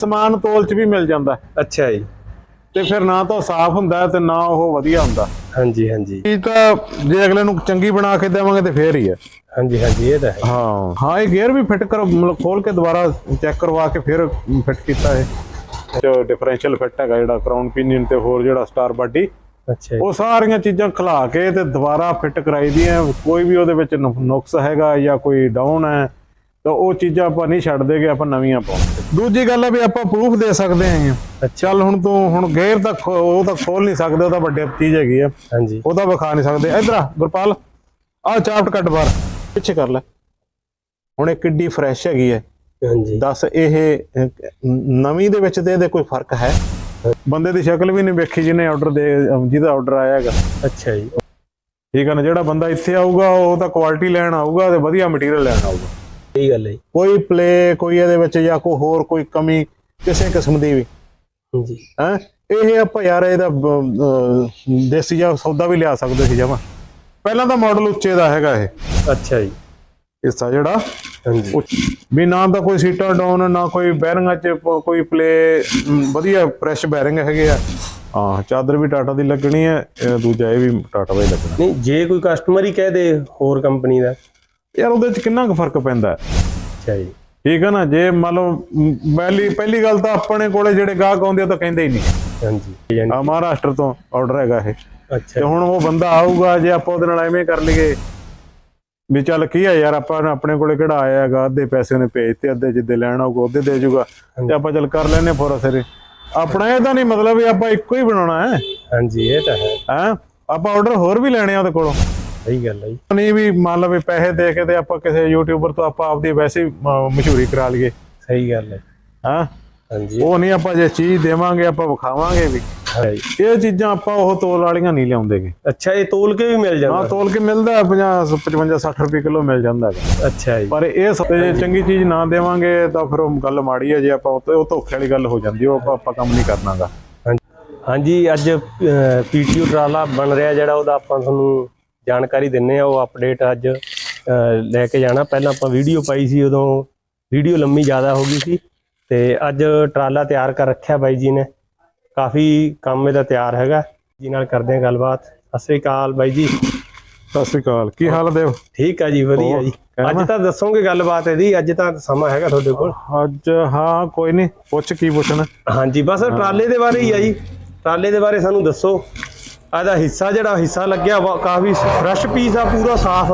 ਸਮਾਨ ਤੋਲ ਚ ਵੀ ਮਿਲ ਜਾਂਦਾ। ਅੱਛਾ ਜੀ। ਤੇ ਫਿਰ ਨਾ ਤਾਂ ਸਾਫ਼ ਹੁੰਦਾ ਤੇ ਨਾ ਉਹ ਵਧੀਆ ਹੁੰਦਾ। ਹਾਂਜੀ ਹਾਂਜੀ। ਇਹ ਤਾਂ ਜੇ ਅਗਲੇ ਨੂੰ ਚੰਗੀ ਬਣਾ ਕੇ ਦੇਵਾਂਗੇ ਤੇ ਫੇਰ ਹੀ ਹੈ। ਹਾਂਜੀ ਹਾਂਜੀ ਇਹ ਤਾਂ ਹੈ। ਹਾਂ ਹਾਂ ਇਹ ਗੇਅਰ ਵੀ ਫਿੱਟ ਕਰੋ ਮਤਲਬ ਖੋਲ ਕੇ ਦੁਬਾਰਾ ਚੈੱਕ ਕਰਵਾ ਕੇ ਫਿਰ ਫਿੱਟ ਕੀਤਾ ਹੈ ਜੋ ਡਿਫਰੈਂਸ਼ੀਅਲ ਫਿੱਟ ਹੈਗਾ ਜਿਹੜਾ ਕਰਾਊਨ ਪਿਨੀਅਨ ਤੇ ਹੋਰ ਜਿਹੜਾ ਸਟਾਰ ਬਾਡੀ ਅੱਛਾ ਉਹ ਸਾਰੀਆਂ ਚੀਜ਼ਾਂ ਖਲਾ ਕੇ ਤੇ ਦੁਬਾਰਾ ਫਿੱਟ ਕਰਾਈ ਦੀਆਂ। ਕੋਈ ਵੀ ਉਹਦੇ ਵਿੱਚ ਨੁਕਸ ਹੈਗਾ ਜਾਂ ਕੋਈ ਡਾਊਨ ਹੈ ਤਾਂ ਉਹ ਚੀਜ਼ਾਂ ਆਪਾਂ ਨਹੀਂ ਛੱਡ ਦੇਗੇ ਆਪਾਂ ਨਵੀਆਂ ਪਾਉਂਦੇ ਦੂਜੀ ਗੱਲ ਹੈ ਵੀ ਆਪਾਂ ਪ੍ਰੂਫ ਦੇ ਸਕਦੇ ਅੱਛਾ। ਚੱਲ ਹੁਣ ਤੂੰ ਹੁਣ ਗੇਅਰ ਤਾਂ ਉਹ ਤਾਂ ਖੋਲ ਨਹੀਂ ਸਕਦੇ ਉਹ ਤਾਂ ਵੱਡੇ ਚੀਜ਼ ਹੈਗੀ ਆ। ਹਾਂਜੀ। ਉਹਦਾ ਵਿਖਾ ਨਹੀਂ ਸਕਦੇ। ਇਧਰ ਆ ਗੁਰਪਾਲ। ਆ ਚਾਪਟ ਕੱਟ ਬਾਹਰ। ਪਿੱਛੇ ਕਰ ਲੈ। ਹੁਣ ਇਹ ਕਿੱਡੀ ਫਰੈਸ਼ ਹੈਗੀ ਹੈ ਹਾਂਜੀ। ਦੱਸ ਇਹ ਨਵੀਂ ਦੇ ਵਿੱਚ ਤੇ ਇਹਦੇ ਕੋਈ ਫ਼ਰਕ ਹੈ? ਬੰਦੇ ਦੀ ਸ਼ਕਲ ਵੀ ਨਹੀਂ ਵੇਖੀ ਜਿਹਨੇ ਆਰਡਰ ਦੇ ਜਿਹਦਾ ਆਰਡਰ ਆਇਆ ਹੈਗਾ। ਅੱਛਾ ਜੀ। ਠੀਕ ਹੈ ਨਾ ਜਿਹੜਾ ਬੰਦਾ ਇੱਥੇ ਆਊਗਾ ਉਹ ਤਾਂ ਕੁਆਲਿਟੀ ਲੈਣ ਆਊਗਾ ਤੇ ਵਧੀਆ ਮਟੀਰੀਅਲ ਲੈਣ ਆਊਗਾ। ਸਹੀ ਗੱਲ ਹੈ ਜੀ। ਕੋਈ ਪਲੇ ਕੋਈ ਇਹਦੇ ਵਿੱਚ ਜਾਂ ਕੋਈ ਹੋਰ ਕੋਈ ਕਮੀ ਕਿਸੇ ਕਿਸਮ ਦੀ ਵੀ। ਹਾਂਜੀ। ਹੈ? ਇਹ ਆਪਾਂ ਯਾਰ ਇਹਦਾ ਦੇਸੀ ਜਿਹਾ ਸੌਦਾ ਵੀ ਲਿਆ ਸਕਦੇ ਸੀ ਜਮਾ। ਪਹਿਲਾਂ ਤਾਂ ਮਾਡਲ ਉੱਚੇ ਦਾ ਹੈਗਾ ਇਹ। ਅੱਛਾ ਜੀ। ਹਿੱਸਾ ਜਿਹੜਾ। ਵੀ ਨਾ ਤਾਂ ਕੋਈ ਸੀਟਾਂ ਡਾਊਨ ਨਾ ਕੋਈ ਬੈਰਿੰਗਾਂ 'ਚ ਕੋਈ ਪਲੇ ਵਧੀਆ ਫਰੈਸ਼ ਬੈਰਿੰਗ ਹੈਗੇ ਆ। ਹਾਂ ਚਾਦਰ ਵੀ ਟਾਟਾ ਦੀ ਲੱਗਣੀ ਹੈ ਦੂਜਾ ਇਹ ਵੀ ਟਾਟਾ ਦਾ ਹੀ ਲੱਗਣਾ। ਨਹੀਂ ਜੇ ਕੋਈ ਕਸਟਮਰ ਹੀ ਕਹਿ ਦੇ ਹੋਰ ਕੰਪਨੀ ਦਾ। ਯਾਰ ਉਹਦੇ 'ਚ ਕਿੰਨਾ ਕੁ ਫ਼ਰਕ ਪੈਂਦਾ ਹੈ? ਅੱਛਾ ਜੀ। ਠੀਕ ਹੈ ਨਾ ਜੇ ਮੰਨ ਲਓ ਪਹਿਲੀ ਪਹਿਲੀ ਗੱਲ ਤਾਂ ਆਪਣੇ ਕੋਲੇ ਜਿਹੜੇ ਗਾਹਕ ਆਉਂਦੇ ਆ ਤਾਂ ਕਹਿੰਦੇ ਹੀ ਨਹੀਂ। ਹਾਂਜੀ ਆ ਮਹਾਰਾਸ਼ਟਰ ਤੋਂ ਆਰਡਰ ਹੈਗਾ ਇਹ। ਤੇ ਅੱਛਾ ਹੁਣ ਉਹ ਬੰਦਾ ਆਊਗਾ ਜੇ ਆਪਾਂ ਉਹਦੇ ਨਾਲ ਐਵੇਂ ਕਰ ਲਈਏ ਵੀ ਚੱਲ ਕੀ ਆ ਯਾਰ ਆਪਾਂ ਆਪਣੇ ਕੋਲੇ ਕਿਹੜਾ ਆਇਆ ਹੈਗਾ ਅੱਧੇ ਪੈਸੇ ਉਹਨੇ ਭੇਜਤੇ ਅੱਧੇ ਜਿੱਦੇ ਲੈਣਾ ਹੋਊਗਾ ਉਹਦੇ ਦੇ ਜੂਗਾ ਤੇ ਆਪਾਂ ਚੱਲ ਕਰ ਲੈਨੇ ਫੋਰਾ ਸਿਰੇ। ਆਪਣਾ ਇਹ ਤਾਂ ਨਹੀਂ ਮਤਲਬ ਵੀ ਆਪਾਂ ਇੱਕੋ ਹੀ ਬਣਾਉਣਾ ਹੈ। ਹਾਂਜੀ ਇਹ ਤਾਂ ਹੈ। ਹੈ? ਆਪਾਂ ਆਰਡਰ ਹੋਰ ਵੀ ਲੈਣੇ ਆ ਉਹਦੇ ਕੋਲੋਂ। ਸਹੀ ਗੱਲ ਹੈ ਜੀ। ਨਹੀਂ ਵੀ ਮੰਨ ਲਓ ਵੀ ਪੈਸੇ ਦੇ ਕੇ ਤੇ ਆਪਾਂ ਕਿਸੇ ਯੂਟਿਊਬਰ ਤੋਂ ਆਪਾਂ ਆਪਦੀ ਵੈਸੇ ਹੀ ਮਸ਼ਹੂਰੀ ਕਰਾ ਲਈਏ। ਸਹੀ ਗੱਲ ਹੈ ਹਾਂ? ਹਾਂਜੀ। ਉਹ ਨਹੀਂ ਆਪਾਂ ਜੇ ਚੀਜ਼ ਦੇਵਾਂਗੇ ਆਪਾਂ ਵਿਖਾਵਾਂਗੇ ਵੀ। ਹੈ। ਇਹ ਚੀਜ਼ਾਂ ਆਪਾਂ ਉਹ ਤੋਲ ਵਾਲੀਆਂ ਨਹੀਂ ਲਿਆਉਂਦੇਗੇ। ਅੱਛਾ ਇਹ ਤੋਲ ਕੇ ਵੀ ਮਿਲ ਹਾਂ ਜਾਂਦਾ ਤੋਲ ਕੇ ਮਿਲਦਾ 50 55 60 ਰੁਪਏ ਕਿਲੋ ਮਿਲ ਜਾਂਦਾ ਹੈਗਾ। ਅੱਛਾ ਜੀ। ਪਰ ਇਹ ਜੇ ਚੰਗੀ ਚੀਜ਼ ਨਾ ਦੇਵਾਂਗੇ ਤਾਂ ਫਿਰ ਉਹ ਗੱਲ ਮਾੜੀ ਹੈ ਜੇ ਆਪਾਂ ਉਹ ਧੋਖੇ ਵਾਲੀ ਗੱਲ ਹੋ ਜਾਂਦੀ ਹੈ, ਉਹ ਆਪਾਂ ਆਪਾਂ ਕੰਮ ਨਹੀਂ ਕਰਨਾਗਾ। ਹਾਂਜੀ। ਅੱਜ ਪੀਟੀਓ ਟਰਾਲਾ ਬਣ ਰਿਹਾ ਜਿਹੜਾ ਉਹਦਾ ਆਪਾਂ ਤੁਹਾਨੂੰ ਜਾਣਕਾਰੀ ਦਿੰਨੇ ਆ ਉਹ ਅਪਡੇਟ ਅੱਜ ਲੈ ਕੇ ਜਾਣਾ। ਪਹਿਲਾਂ ਆਪਾਂ ਵੀਡੀਓ ਪਾਈ ਸੀ ਉਦੋਂ ਵੀਡੀਓ ਲੰਮੀ ਜ਼ਿਆਦਾ ਹੋ ਗਈ ਸੀ। ਤੇ ਅੱਜ ਟਰਾਲਾ ਤਿਆਰ ਕਰ ਰੱਖਿਆ ਬਾਈ ਜੀ ਨੇ। ਕਾਫੀ ਕੰਮ ਇਹਦਾ ਤਿਆਰ ਹੈਗਾ। ਜੀ ਨਾਲ ਕਰਦੇ ਆ ਗੱਲਬਾਤ। ਸਤਿ ਸ੍ਰੀ ਅਕਾਲ ਬਾਈ ਜੀ। ਸਤਿ ਸ਼੍ਰੀ ਅਕਾਲ। ਕੀ ਹਾਲ ਦੇਵ? ਠੀਕ ਆ ਜੀ ਵਧੀਆ ਜੀ। ਅੱਜ ਤਾਂ ਦੱਸੋਗੇ ਗੱਲਬਾਤ ਇਹਦੀ। ਅੱਜ ਤਾਂ ਸਮਾਂ ਹੈਗਾ ਤੁਹਾਡੇ ਕੋਲ। ਅੱਜ ਹਾਂ ਕੋਈ ਨਹੀਂ। ਪੁੱਛ ਕੀ ਪੁੱਛਣਾ। ਹਾਂਜੀ ਬਸ ਟਰਾਲੇ ਦੇ ਬਾਰੇ ਹੀ ਆ ਜੀ। ਟਰਾਲੇ ਦੇ ਬਾਰੇ ਸਾਨੂੰ ਦੱਸੋ। ਇਹਦਾ ਹਿੱਸਾ ਜਿਹੜਾ ਹਿੱਸਾ ਲੱਗਿਆ ਵਾ ਕਾਫੀ ਫਰੈਸ਼ ਪੀਸ ਆ ਪੂਰਾ ਸਾਫ਼।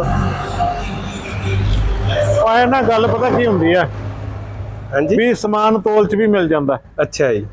ਇਹ ਨਾ ਗੱਲ ਪਤਾ ਕੀ ਹੁੰਦੀ ਹੈ ਹਾਂਜੀ? ਵੀ ਸਮਾਨ ਤੋਲ ਚ ਵੀ ਮਿਲ ਜਾਂਦਾ। ਹੈ, ਅੱਛਾ ਜੀ।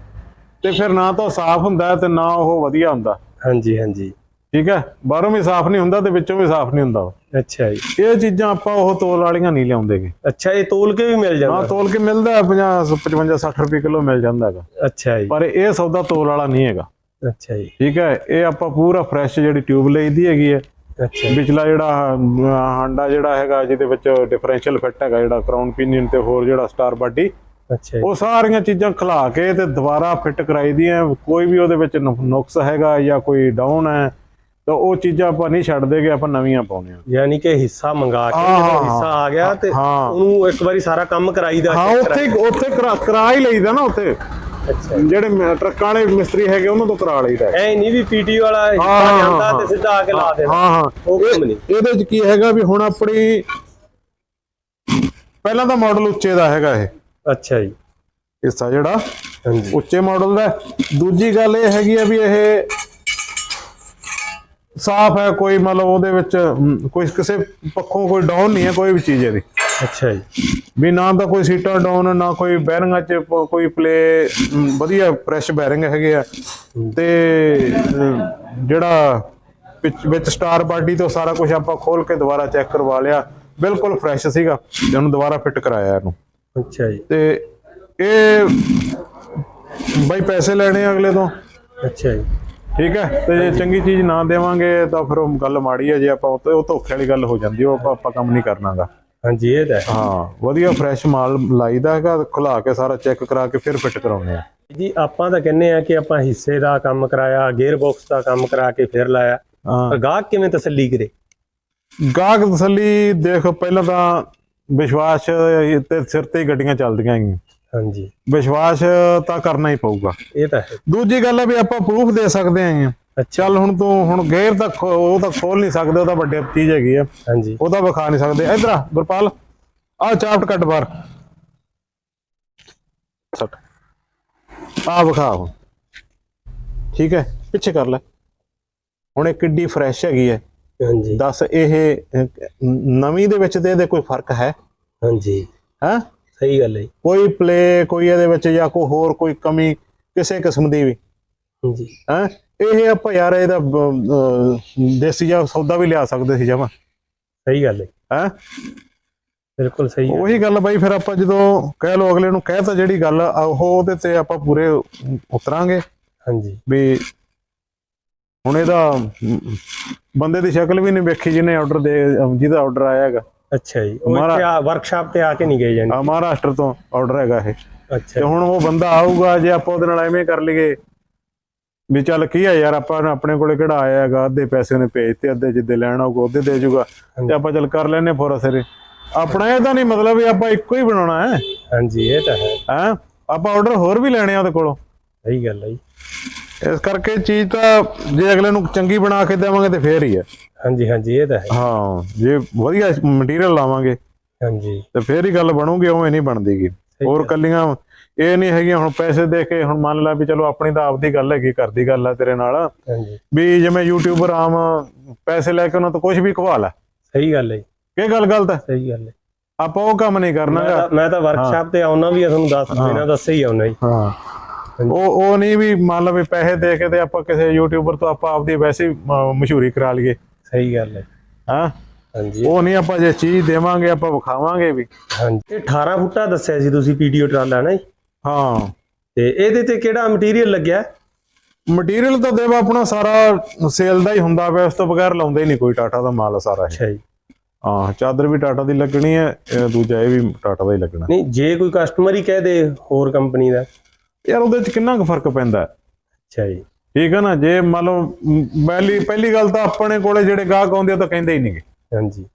ਤੇ ਫਿਰ ਨਾ ਤਾਂ ਸਾਫ਼ ਹੁੰਦਾ ਹੈ ਤੇ ਨਾ ਉਹ ਵਧੀਆ ਹੁੰਦਾ। ਹਾਂਜੀ ਹਾਂਜੀ। ਠੀਕ ਹੈ ਬਾਹਰੋਂ ਵੀ ਸਾਫ਼ ਨਹੀਂ ਹੁੰਦਾ ਤੇ ਵਿੱਚੋਂ ਵੀ ਸਾਫ਼ ਨਹੀਂ ਹੁੰਦਾ। ਅੱਛਾ ਜੀ। ਇਹ ਚੀਜ਼ਾਂ ਆਪਾਂ ਉਹ ਤੋਲ ਵਾਲੀਆਂ ਨਹੀਂ ਲਿਆਉਂਦੇਗੇ ਅੱਛਾ ਇਹ ਤੋਲ ਕੇ ਵੀ ਮਿਲ ਹਾਂ ਜਾਂਦਾ ਤੋਲ ਕੇ ਮਿਲਦਾ 50 55 60 ਰੁਪਏ ਕਿਲੋ ਮਿਲ ਜਾਂਦਾ ਹੈਗਾ। ਅੱਛਾ ਜੀ। ਪਰ ਇਹ ਸੌਦਾ ਤੋਲ ਵਾਲਾ ਨਹੀਂ ਹੈਗਾ। ਅੱਛਾ ਜੀ। ਠੀਕ ਹੈ ਇਹ ਆਪਾਂ ਪੂਰਾ ਫਰੈਸ਼ ਜਿਹੜੀ ਟਿਊਬ ਲਈਦੀ ਹੈਗੀ ਹੈ। ਅੱਛਾ। ਵਿਚਲਾ ਜਿਹੜਾ ਹਾਂਡਾ ਜਿਹੜਾ ਹੈਗਾ ਜਿਹਦੇ ਵਿੱਚ ਡਿਫਰੈਂਸ਼ੀਅਲ ਫਿੱਟ ਹੈਗਾ ਜਿਹੜਾ ਕਰਾਊਨ ਪਿਨੀਅਨ ਤੇ ਹੋਰ ਜਿਹੜਾ ਸਟਾਰ ਬਾਡੀ ਅੱਛਾ ਉਹ ਸਾਰੀਆਂ ਚੀਜ਼ਾਂ ਖਲਾ ਕੇ ਤੇ ਦੁਬਾਰਾ ਫਿੱਟ ਕਰਾਈ ਦੀਆਂ ਕੋਈ ਵੀ ਉਹਦੇ ਵਿੱਚ ਨੁਕਸ ਹੈਗਾ ਜਾਂ ਕੋਈ ਡਾਊਨ ਹੈ ਤਾਂ ਉਹ ਚੀਜ਼ਾਂ ਆਪਾਂ ਨਹੀਂ ਛੱਡ ਦੇਗੇ ਆਪਾਂ ਨਵੀਆਂ ਪਾਉਣੇ ਆ ਯਾਨੀ ਕਿ ਹਿੱਸਾ ਮੰਗਾ ਕੇ ਜਦੋਂ ਹਿੱਸਾ ਆ ਗਿਆ ਤੇ। ਉਹਨੂੰ ਇੱਕ ਵਾਰੀ ਸਾਰਾ ਕੰਮ ਕਰਾਈਦਾ ਹਾਂ ਉੱਥੇ ਉੱਥੇ ਕਰਾ ਹੀ ਲਈਦਾ ਨਾ ਉੱਥੇ। ਜਿਹੜੇ ਮ- ਟਰੱਕਾਂ ਵਾਲੇ ਮਿਸਤਰੀ ਹੈਗੇ ਉਹਨਾਂ ਤੋਂ ਕਰਾ ਲਈਦਾ ਹੈ। ਐ ਨਹੀਂ ਵੀ ਪੀਟੀ ਵਾਲਾ ਹਾਂ, ਹਿੱਸਾ ਹਾਂ, ਜਾਂਦਾ ਹਾਂ। ਤੇ ਸਿੱਧਾ ਆ ਕੇ ਲਾ ਦੇਣਾ। ਹਾਂ ਹਾਂ। ਉਹ ਕੰਮ ਨਹੀਂ। ਇਹਦੇ ਚ ਕੀ ਹੈਗਾ ਵੀ ਹੁਣ ਆਪਣੀ ਪਹਿਲਾਂ ਤਾਂ ਮਾਡਲ ਉੱਚੇ ਦਾ ਹੈਗਾ ਇਹ। ਅੱਛਾ ਜੀ। ਹਿੱਸਾ ਜਿਹੜਾ ਹਾਂਜੀ। ਉੱਚੇ ਮਾਡਲ ਦਾ ਹੈ। ਦੂਜੀ ਗੱਲ ਇਹ ਹੈਗੀ ਆ ਵੀ ਇਹ ਸਾਫ਼ ਹੈ ਕੋਈ ਮਤਲਬ ਉਹਦੇ ਵਿੱਚ ਹਮ, ਕੋਈ ਕਿਸੇ ਪੱਖੋਂ ਕੋਈ ਡਾਊਨ ਨਹੀਂ ਹੈ ਕੋਈ ਵੀ ਚੀਜ਼ ਇਹਦੀ। ਅੱਛਾ ਜੀ। ਵੀ ਨਾ ਤਾਂ ਕੋਈ ਸੀਟਾਂ ਡਾਊਨ ਨਾ ਕੋਈ ਬੈਰਿੰਗਾਂ 'ਚ ਪ- ਕੋਈ ਪਲੇ ਵਧੀਆ ਫਰੈਸ਼ ਬੈਰਿੰਗ ਹੈਗੇ ਆ। ਤੇ ਅਮ, ਜਿਹੜਾ ਵਿੱਚ ਵਿੱਚ ਸਟਾਰ ਬਾਡੀ ਤੋਂ ਸਾਰਾ ਕੁਝ ਆਪਾਂ ਖੋਲ ਕੇ ਦੁਬਾਰਾ ਚੈੱਕ ਕਰਵਾ ਲਿਆ ਬਿਲਕੁਲ ਫਰੈਸ਼ ਸੀਗਾ ਤੇ ਉਹਨੂੰ ਦੁਬਾਰਾ ਫਿੱਟ ਕਰਾਇਆ ਇਹਨੂੰ। ਅੱਛਾ ਜੀ। ਤੇ ਇਹ ਬਈ ਪੈਸੇ ਲੈਣੇ ਆ ਅਗਲੇ ਤੋਂ। ਅੱਛਾ ਜੀ। ਠੀਕ ਹੈ ਤੇ ਜੇ ਚੰਗੀ ਚੀਜ਼ ਨਾ ਦੇਵਾਂਗੇ ਤਾਂ ਫਿਰ ਉਹ ਗੱਲ ਮਾੜੀ ਹੈ ਜੇ ਆਪਾਂ ਉਹ ਉਹ ਧੋਖੇ ਵਾਲੀ ਗੱਲ ਹੋ ਜਾਂਦੀ ਉਹ ਆਪਾਂ ਆਪਾਂ ਕੰਮ ਨਹੀਂ ਕਰਨਾਗਾ। ਹਾਂਜੀ ਇਹ ਤਾਂ ਹੈ। ਹਾਂ ਵਧੀਆ ਫਰੈਸ਼ ਮਾਲ ਲਾਈਦਾ ਹੈਗਾ ਖੁਲਾ ਕੇ ਸਾਰਾ ਚੈੱਕ ਕਰਾ ਕੇ ਫਿਰ ਫਿੱਟ ਕਰਾਉਣੇ ਆ। ਜੀ ਆਪਾਂ ਤਾਂ ਕਹਿੰਨੇ ਆ ਕਿ ਆਪਾਂ ਹਿੱਸੇ ਦਾ ਕੰਮ ਕਰਾਇਆ ਗੇਅਰ ਬਾਕਸ ਦਾ ਕੰਮ ਕਰਾ ਕੇ ਫਿਰ ਲਾਇਆ। ਹਾਂ। ਪਰ ਗਾਹਕ ਕਿਵੇਂ ਤਸੱਲੀ ਕਰੇ? ਗਾਹਕ ਤਸੱਲੀ ਦੇਖ ਪਹਿਲਾਂ ਤਾਂ ਵਿਸ਼ਵਾਸ ਤੇ ਸਿਰ ਤੇ ਹੀ ਗੱਡੀਆਂ ਚੱਲਦੀਆਂ ਹੈਗੀਆਂ। ਹਾਂਜੀ। ਵਿਸ਼ਵਾਸ ਤਾਂ ਕਰਨਾ ਹੀ ਪਊਗਾ। ਇਹ ਤਾਂ ਹੈ। ਦੂਜੀ ਗੱਲ ਹੈ ਵੀ ਆਪਾਂ ਪ੍ਰੂਫ ਦੇ ਸਕਦੇ ਆਂ। ਅੱਛਾ ਚੱਲ ਹੁਣ ਤੂੰ ਹੁਣ ਗੇਅਰ ਤਾਂ ਉਹ ਤਾਂ ਖੋਲ ਨਹੀਂ ਸਕਦੇ ਉਹ ਤਾਂ ਵੱਡੀ ਚੀਜ਼ ਹੈਗੀ ਆ। ਹਾਂਜੀ। ਉਹ ਤਾਂ ਵਿਖਾ ਨਹੀਂ ਸਕਦੇ। ਇਧਰ ਆ ਗੁਰਪਾਲ। ਆ ਚਾਪਟ ਕੱਟ ਬਾਹਰ। ਸੱਟ ਆ ਵਿਖਾ ਹੁਣ। ਠੀਕ ਹੈ ਪਿੱਛੇ ਕਰ ਲੈ। ਹੁਣ ਇਹ ਕਿੱਡੀ ਫਰੈਸ਼ ਹੈਗੀ ਹੈ। ਹਾਂਜੀ। ਦੱਸ ਇਹ ਨਵੀਂ ਦੇ ਵਿੱਚ ਤੇ ਇਹਦੇ ਕੋਈ ਫ਼ਰਕ ਹੈ? ਹਾਂਜੀ। ਹੈ? ਸਹੀ ਗੱਲ ਹੈ। ਕੋਈ ਪਲੇ ਕੋਈ ਇਹਦੇ ਵਿੱਚ ਜਾਂ ਕੋਈ ਹੋਰ ਕੋਈ ਕਮੀ ਕਿਸੇ ਕਿਸਮ ਦੀ ਵੀ? ਹਾਂਜੀ। ਹੈ? ਇਹ ਆਪਾਂ ਯਾਰ ਇਹਦਾ ਦੇਸੀ ਜਿਹਾ ਸੌਦਾ ਵੀ ਲਿਆ ਸਕਦੇ ਸੀ ਜਮਾ। ਸਹੀ ਗੱਲ ਹੈ ਹੈ? ਬਿਲਕੁਲ ਸਹੀ ਹੈ ਉਹੀ ਗੱਲ ਬਾਈ ਫਿਰ ਆਪਾਂ ਜਦੋਂ ਕਹਿ ਲੋ ਅਗਲੇ ਨੂੰ ਕਹਿ ਤਾਂ ਜਿਹੜੀ ਗੱਲ ਉਹ ਉਹਦੇ ਤੇ ਆਪਾਂ ਪੂਰੇ ਉਤਰਾਂਗੇ। ਹਾਂਜੀ। ਵੀ ਹੁਣ ਇਹਦਾ ਬੰਦੇ ਦੀ ਸ਼ਕਲ ਵੀ ਨਹੀਂ ਵੇਖੀ ਜਿਹਨੇ ਆਰਡਰ ਦੇ ਜਿਹਦਾ ਆਰਡਰ ਆਇਆ ਹੈਗਾ। ਅੱਛਾ ਜੀ। ਉਹ ਵਰਕਸ਼ਾਪ ਤੇ ਆ ਕੇ ਨਹੀਂ ਗਏ ਜਾਨੀ ਮਹਾਰਾਸ਼ਟਰ ਤੋਂ ਆਰਡਰ ਹੈਗਾ ਇਹ। ਅੱਛਾ ਤੇ ਹੁਣ ਉਹ ਬੰਦਾ ਆਊਗਾ ਜੇ ਆਪਾਂ ਉਹਦੇ ਨਾਲ ਐਵੇਂ ਕਰ ਲਈਏ ਵੀ ਚੱਲ ਕੀ ਆ ਯਾਰ ਆਪਾਂ ਆਪਣੇ ਕੋਲੇ ਕਿਹੜਾ ਆਇਆ ਹੈਗਾ ਅੱਧੇ ਪੈਸੇ ਉਹਨੇ ਭੇਜਤੇ ਅੱਧੇ ਜਿੱਦੇ ਲੈਣ ਆਊਗਾ ਉਹਦੇ ਦੇ ਜੂਗਾ ਤੇ ਆਪਾਂ ਚੱਲ ਕਰ ਲੈਨੇ ਫੋਰਾ ਸਿਰੇ। ਆਪਣਾ ਇਹ ਤਾਂ ਨਹੀਂ ਮਤਲਬ ਵੀ ਆਪਾਂ ਇੱਕੋ ਹੀ ਬਣਾਉਣਾ ਹੈ। ਹਾਂਜੀ ਇਹ ਤਾਂ ਹੈ। ਹੈ? ਆਪਾਂ ਆਰਡਰ ਹੋਰ ਵੀ ਲੈਣੇ ਆ ਉਹਦੇ ਕੋਲੋਂ। ਸਹੀ ਗੱਲ ਹੈ ਜੀ। ਇਸ ਕਰਕੇ ਚੀਜ਼ ਤਾਂ ਜੇ ਅਗਲੇ ਨੂੰ ਚੰਗੀ ਬਣਾ ਕੇ ਦੇਵਾਂਗੇ ਤੇ ਫੇਰ ਹੀ ਹੈ। ਹਾਂਜੀ ਹਾਂਜੀ ਇਹ ਤਾਂ ਹੈ। ਹਾਂ ਜੇ ਵਧੀਆ ਮਟੀਰੀਅਲ ਲਾਵਾਂਗੇ ਹਾਂਜੀ। ਤੇ ਫੇਰ ਹੀ ਗੱਲ ਬਣੂਗੀ ਉਵੇਂ ਨਹੀਂ ਬਣਦੀਗੀ। ਹੋਰ ਕੱਲੀਆਂ ਇਹ ਨਹੀਂ ਹੈਗੀਆਂ ਹੁਣ ਪੈਸੇ ਦੇ ਕੇ ਹੁਣ ਮੰਨ ਲਾ ਵੀ ਚਲੋ ਆਪਣੀ ਤਾਂ ਆਪਦੀ ਗੱਲ ਹੈਗੀ ਕਰਦੀ ਗੱਲ ਆ ਤੇਰੇ ਨਾਲ। ਵੀ ਜਿਵੇਂ ਯੂਟਿਊਬਰ ਆਮ ਪੈਸੇ ਲੈ ਕੇ ਉਹਨਾਂ ਤੋਂ ਕੁਝ ਵੀ ਖਵਾ ਲੈ। ਸਹੀ ਗੱਲ ਹੈ ਕੀ ਗੱਲ ਗਲਤ ਹੈ। ਸਹੀ ਗੱਲ ਹੈ। ਆਪਾਂ ਉਹ ਕੰਮ ਨਹੀਂ ਕਰਨਾ ਮੈਂ। ਤਾਂ ਵਰਕਸ਼ਾਪ ਤੇ ਆਉਣਾ ਵੀ ਤੁਹਾਨੂੰ ਦੱਸ ਬਿਨਾਂ ਦੱਸੇ ਹੀ ਆਉਣਾ ਜੀ। ਹਾਂ। ਉਹ ਉਹ ਨਹੀਂ ਵੀ ਮੰਨ ਲਾ ਵੀ ਪੈਸੇ ਦੇ ਕੇ ਤੇ ਆਪਾਂ ਕਿਸੇ ਯੂਟਿਊਬਰ ਤੋਂ ਆਪਾਂ ਆਪਦੀ ਵੈਸੇ ਮਸ਼ਹੂਰੀ ਕਰਾ ਲਈਏ। ਸਹੀ ਗੱਲ ਹੈ। ਹਾਂ? ਹਾਂਜੀ। ਉਹ ਨਹੀਂ ਆਪਾਂ ਜੇ ਚੀਜ਼ ਦੇਵਾਂਗੇ ਆਪਾਂ ਵਿਖਾਵਾਂਗੇ ਵੀ। ਹਾਂਜੀ। ਇਹ 18 ਫੁੱਟਾ ਦੱਸਿਆ ਸੀ ਤੁਸੀਂ ਪੀਡੀਓ ਟਰਾਲਾ ਨਾ ਜੀ? ਹਾਂ। ਤੇ ਇਹਦੇ ਤੇ ਕਿਹੜਾ ਮਟੀਰੀਅਲ ਲੱਗਿਆ? ਮਟੀਰੀਅਲ ਤਾਂ ਦੇਵਾ ਆਪਣਾ ਸਾਰਾ ਸੇਲ ਦਾ ਹੀ ਹੁੰਦਾ ਪਿਆ ਉਸ ਤੋਂ ਬਗੈਰ ਲਾਉਂਦੇ ਹੀ ਨਹੀਂ ਕੋਈ ਟਾਟਾ ਦਾ ਮਾਲ ਸਾਰਾ ਇਹ। ਅੱਛਾ ਜੀ। ਹਾਂ ਚਾਦਰ ਵੀ ਟਾਟਾ ਦੀ ਲੱਗਣੀ ਹੈ ਦੂਜਾ ਇਹ ਵੀ ਟਾਟਾ ਦਾ ਹੀ ਲੱਗਣਾ। ਨਹੀਂ ਜੇ ਕੋਈ ਕਸਟਮਰ ਹੀ ਕਹਿ ਦੇ ਹੋਰ ਕੰਪਨੀ ਦਾ। ਯਾਰ ਉਹਦੇ ਚ ਕਿੰਨਾ ਕੁ ਫ਼ਰਕ ਪੈਂਦਾ? ਅੱਛਾ ਜੀ। ਠੀਕ ਹੈ ਨਾ ਜੇ ਮੰਨ ਲਓ ਪਹਿਲੀ ਪਹਿਲੀ ਗੱਲ ਤਾਂ ਆਪਣੇ ਕੋਲੇ ਜਿਹੜੇ ਗਾਹਕ ਆਉਂਦੇ ਆ ਤਾਂ ਕਹਿੰਦੇ ਹੀ ਨਹੀਂਗੇ। ਹਾਂਜੀ।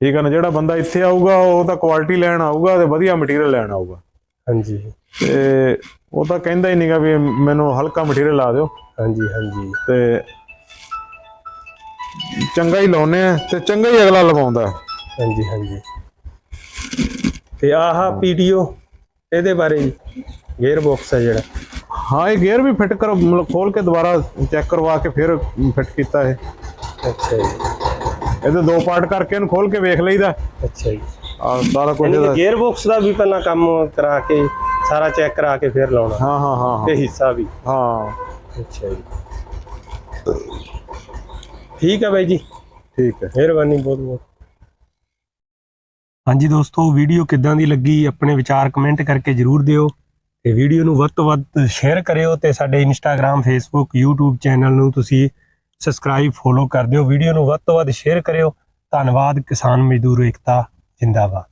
ਠੀਕ ਹੈ ਨਾ ਜਿਹੜਾ ਬੰਦਾ ਇੱਥੇ ਆਊਗਾ ਉਹ ਤਾਂ ਕੁਆਲਿਟੀ ਲੈਣ ਆਊਗਾ ਤੇ ਵਧੀਆ ਮਟੀਰੀਅਲ ਲੈਣ ਆਊਗਾ। ਹਾਂਜੀ। ਤੇ ਉਹ ਤਾਂ ਕਹਿੰਦਾ ਹੀ ਨਹੀਂਗਾ ਵੀ ਮੈਨੂੰ ਹਲਕਾ ਮਟੀਰੀਅਲ ਲਾ ਦਿਓ। ਹਾਂਜੀ ਹਾਂਜੀ। ਤੇ ਚੰਗਾ ਹੀ ਲਾਉਨੇ ਆ ਤੇ ਚੰਗਾ ਹੀ ਅਗਲਾ ਲਵਾਉਂਦਾ। ਹਾਂਜੀ ਹਾਂਜੀ। ਤੇ ਆਹ ਪੀਡੀਓ ਇਹਦੇ ਬਾਰੇ ਜੀ ਗੇਅਰ ਬਾਕਸ ਹੈ ਜਿਹੜਾ। ਹਾਂ ਇਹ ਗੇਅਰ ਵੀ ਫਿੱਟ ਕਰ ਮਤਲਬ ਖੋਲ ਕੇ ਦੁਬਾਰਾ ਚੈੱਕ ਕਰਵਾ ਕੇ ਫਿਰ ਫਿੱਟ ਕੀਤਾ ਹੈ ਅੱਛਾ ਜੀ। ਇਹਦੇ ਦੋ ਪਾਰਟ ਕਰਕੇ ਇਹਨੂੰ ਖੋਲ ਕੇ ਵੇਖ ਲਈਦਾ। ਅੱਛਾ ਜੀ। ਆ ਸਾਰਾ ਕੁਝ ਇਹਦਾ ਗੇਅਰ ਬਾਕਸ ਦਾ ਵੀ ਪਹਿਲਾਂ ਕੰਮ ਕਰਾ ਕੇ ਸਾਰਾ ਚੈੱਕ ਕਰਾ ਕੇ ਫਿਰ ਲਾਉਣਾ। ਹਾਂ ਹਾਂ ਹਾਂ ਹਾਂ। ਤੇ ਹਿੱਸਾ ਵੀ। ਹਾਂ। ਅੱਛਾ ਜੀ। ਠੀਕ ਹੈ ਬਾਈ ਜੀ। ਠੀਕ ਹੈ। ਮਿਹਰਬਾਨੀ ਬਹੁਤ ਬਹੁਤ। ਹਾਂਜੀ ਦੋਸਤੋ ਵੀਡੀਓ ਕਿੱਦਾਂ ਦੀ ਲੱਗੀ ਆਪਣੇ ਵਿਚਾਰ ਕਮੈਂਟ ਕਰਕੇ ਜਰੂਰ ਦਿਓ ਤੇ ਵੀਡੀਓ ਨੂੰ ਵੱਧ ਤੋਂ ਵੱਧ ਸ਼ੇਅਰ ਕਰਿਓ ਤੇ ਸਾਡੇ ਇੰਸਟਾਗ੍ਰam ਫੇਸਬੁੱਕ YouTube ਚੈਨਲ ਨੂੰ ਤੁਸੀਂ ਸਬਸਕ੍ਰਾਈਬ ਫੋਲੋ ਕਰ ਦਿਓ। ਵੀਡੀਓ ਨੂੰ ਵੱਧ ਤੋਂ ਵੱਧ ਸ਼ੇਅਰ ਕਰਿਓ। ਧੰਨਵਾਦ। ਕਿਸਾਨ ਮਜ਼ਦੂਰ ਏਕਤਾ, ਜਿੰਦਾਬਾਦ।